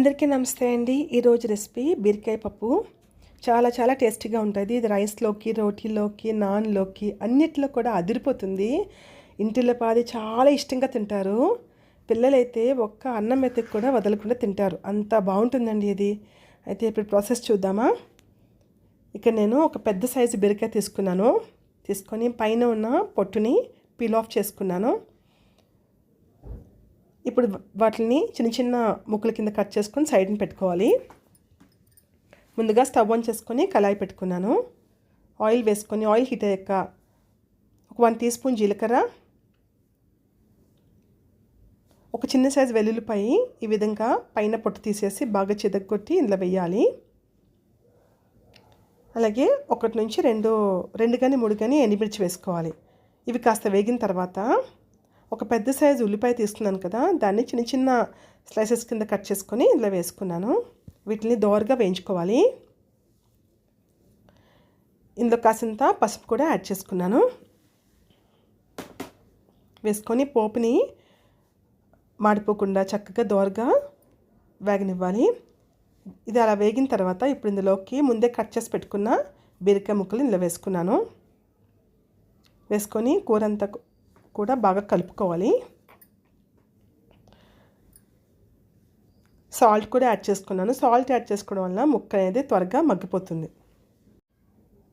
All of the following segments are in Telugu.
అందరికీ నమస్తే అండి. ఈరోజు రెసిపీ బీరకాయ పప్పు. చాలా చాలా టేస్టీగా ఉంటుంది. ఇది రైస్లోకి రోటీలోకి నాన్లోకి అన్నిట్లో కూడా అదిరిపోతుంది. ఇంటిలో పాది చాలా ఇష్టంగా తింటారు. పిల్లలైతే ఒక్క అన్నం మెత్తకు కూడా వదలకుండా తింటారు. అంత బాగుంటుందండి ఇది. అయితే ఇప్పుడు ప్రాసెస్ చూద్దామా? ఇక్కడ నేను ఒక పెద్ద సైజు బీరకాయ తీసుకున్నాను. తీసుకొని పైన ఉన్న పొట్టుని పీల్ ఆఫ్ చేసుకున్నాను. ఇప్పుడు వాటిని చిన్న చిన్న ముక్కల కింద కట్ చేసుకొని సైడ్ని పెట్టుకోవాలి. ముందుగా స్టవ్ ఆన్ చేసుకొని కళాయి పెట్టుకున్నాను. ఆయిల్ వేసుకొని ఆయిల్ హీట్ అయ్యాక ఒక వన్ టీ స్పూన్ జీలకర్ర ఒక చిన్న సైజు వెల్లుల్లిపాయి ఈ విధంగా పైన పొట్టు తీసేసి బాగా చెదగొట్టి ఇందులో వేయాలి. అలాగే ఒకటి నుంచి రెండు రెండు కానీ మూడు కానీ ఎండిమిర్చి వేసుకోవాలి. ఇవి కాస్త వేగిన తర్వాత ఒక పెద్ద సైజు ఉల్లిపాయ తీసుకున్నాను కదా దాన్ని చిన్న చిన్న స్లైసెస్ కింద కట్ చేసుకొని ఇందులో వేసుకున్నాను. వీటిని దోరగా వేయించుకోవాలి. ఇందులో కాసింత పసుపు కూడా యాడ్ చేసుకున్నాను. వేసుకొని పోపుని మాడిపోకుండా చక్కగా దోరగా వేగనివ్వాలి. ఇది అలా వేగిన తర్వాత ఇప్పుడు ఇందులోకి ముందే కట్ చేసి పెట్టుకున్న బీరకాయ ముక్కలు ఇందులో వేసుకున్నాను. వేసుకొని కూర అంతా కూడా బాగా కలుపుకోవాలి. సాల్ట్ కూడా యాడ్ చేసుకున్నాను. సాల్ట్ యాడ్ చేసుకోవడం వల్ల ముక్క అనేది త్వరగా మగ్గిపోతుంది.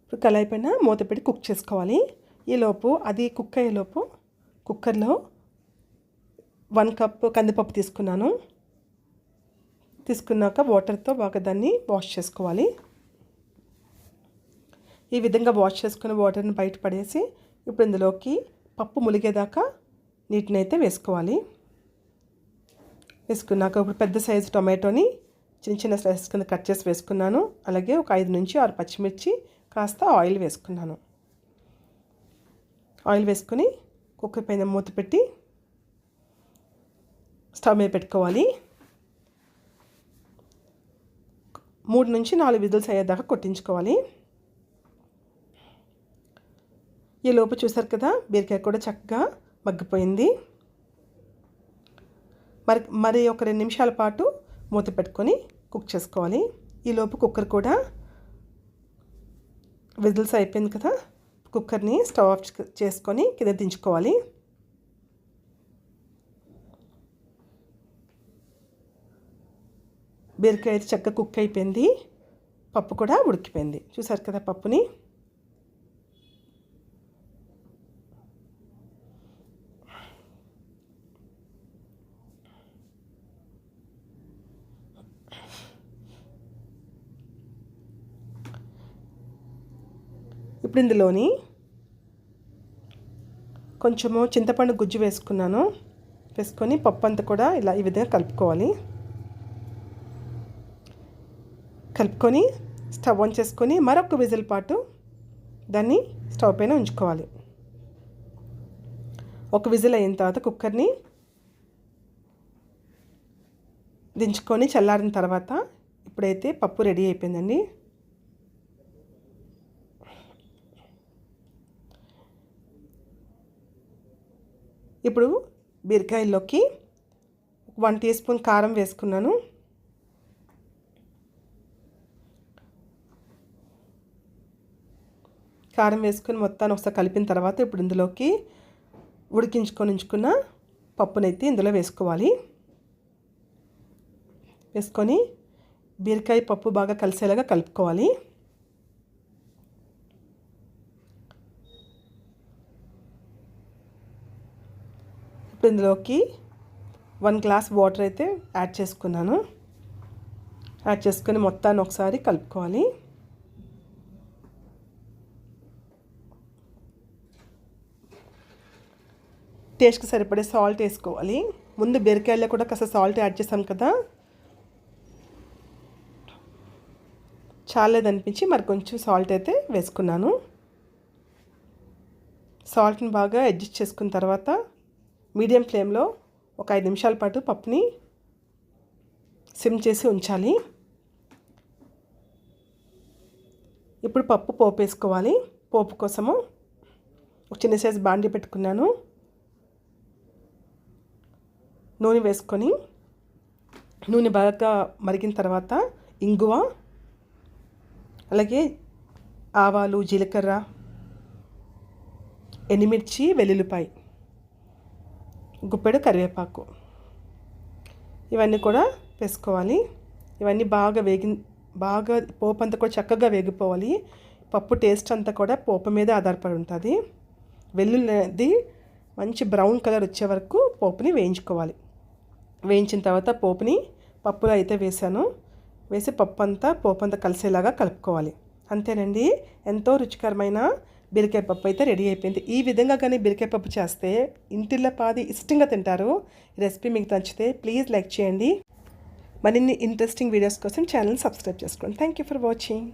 ఇప్పుడు కళాయి పైన మూత పెట్టి కుక్ చేసుకోవాలి. ఈలోపు అది కుక్ అయ్యేలోపు కుక్కర్లో వన్ కప్ కందిపప్పు తీసుకున్నాను. తీసుకున్నాక వాటర్తో బాగా దాన్ని వాష్ చేసుకోవాలి. ఈ విధంగా వాష్ చేసుకున్న వాటర్ని బయట పడేసి ఇప్పుడు ఇందులోకి పప్పు ములిగేదాకా నీటిని అయితే వేసుకోవాలి. వేసుకున్నాక ఇప్పుడు పెద్ద సైజు టొమాటోని చిన్న చిన్న స్లైసెస్ కింద కట్ చేసి వేసుకున్నాను. అలాగే ఒక ఐదు నుంచి ఆరు పచ్చిమిర్చి కాస్త ఆయిల్ వేసుకున్నాను. ఆయిల్ వేసుకొని కుక్కర్ పైన మూత పెట్టి స్టవ్ మీద పెట్టుకోవాలి. మూడు నుంచి నాలుగు విధులు అయ్యేదాకా కొట్టించుకోవాలి. ఈ లోపు చూసారు కదా? బీరకాయ కూడా చక్కగా మగ్గిపోయింది. మరి మరి ఒక రెండు నిమిషాల పాటు మూత పెట్టుకొని కుక్ చేసుకోవాలి. ఈ లోపు కుక్కర్ కూడా విజిల్స్ అయిపోయింది కదా? కుక్కర్ని స్టవ్ ఆఫ్ చేసుకొని కింద దించుకోవాలి. బీరకాయ అయితే చక్కగా కుక్ అయిపోయింది. పప్పు కూడా ఉడికిపోయింది. చూసారు కదా పప్పుని? ఇప్పుడు ఇందులోని కొంచెము చింతపండు గుజ్జు వేసుకున్నాను. వేసుకొని పప్పు అంతా కూడా ఇలా ఈ విధంగా కలుపుకోవాలి. కలుపుకొని స్టవ్ ఆన్ చేసుకొని మరొక విజిల్ పాటు దాన్ని స్టవ్ పైన ఉంచుకోవాలి. ఒక విజిల్ అయిన తర్వాత కుక్కర్ని దించుకొని చల్లారిన తర్వాత ఇప్పుడైతే పప్పు రెడీ అయిపోయిందండి. ఇప్పుడు బీరకాయల్లోకి వన్ టీ స్పూన్ కారం వేసుకున్నాను. కారం వేసుకుని మొత్తాన్ని ఒకసారి కలిపిన తర్వాత ఇప్పుడు ఇందులోకి ఉడికించుకొని ఉంచుకున్న పప్పునైతే ఇందులో వేసుకోవాలి. వేసుకొని బీరకాయ పప్పు బాగా కలిసేలాగా కలుపుకోవాలి. ఇప్పుడు ఇందులోకి వన్ గ్లాస్ వాటర్ అయితే యాడ్ చేసుకున్నాను. యాడ్ చేసుకుని మొత్తాన్ని ఒకసారి కలుపుకోవాలి. టేస్ట్కి సరిపడే సాల్ట్ వేసుకోవాలి. ముందు బీరకాయలో కూడా కాస్త సాల్ట్ యాడ్ చేసాం కదా. చాలేదనిపించి మరి కొంచెం సాల్ట్ అయితే వేసుకున్నాను. సాల్ట్ని బాగా అడ్జస్ట్ చేసుకున్న తర్వాత మీడియం ఫ్లేమ్లో ఒక ఐదు నిమిషాల పాటు పప్పుని సిమ్ చేసి ఉంచాలి. ఇప్పుడు పప్పు పోపు వేసుకోవాలి పోపు కోసము ఒక చిన్న సైజు బాండి పెట్టుకున్నాను. నూనె వేసుకొని నూనె బాగా మరిగిన తర్వాత ఇంగువ అలాగే ఆవాలు జీలకర్ర ఎండుమిర్చి వెల్లుల్లిపాయ గుప్పెడు కరివేపాకు. ఇవన్నీ కూడా వేసుకోవాలి. ఇవన్నీ బాగా వేగి బాగా పోపు అంతా కూడా చక్కగా వేగిపోవాలి. పప్పు టేస్ట్ అంతా కూడా పోపు మీద ఆధారపడి ఉంటుంది. వెల్లుల్లి మంచి బ్రౌన్ కలర్ వచ్చే వరకు పోపుని వేయించుకోవాలి. వేయించిన తర్వాత పోపుని పప్పులో అయితే వేసాను. వేసి పప్పు అంతా పోపు అంతా కలిసేలాగా కలుపుకోవాలి. అంతేనండి. ఎంతో రుచికరమైన బీరకాయ పప్పు అయితే రెడీ అయిపోయింది. ఈ విధంగా కానీ బీరకాయ పప్పు చేస్తే ఇంటిలో పాది ఇష్టంగా తింటారు. రెసిపీ మీకు నచ్చితే ప్లీజ్ లైక్ చేయండి. మరిన్ని ఇంట్రెస్టింగ్ వీడియోస్ కోసం ఛానల్ సబ్స్క్రైబ్ చేసుకోండి. Thank you for watching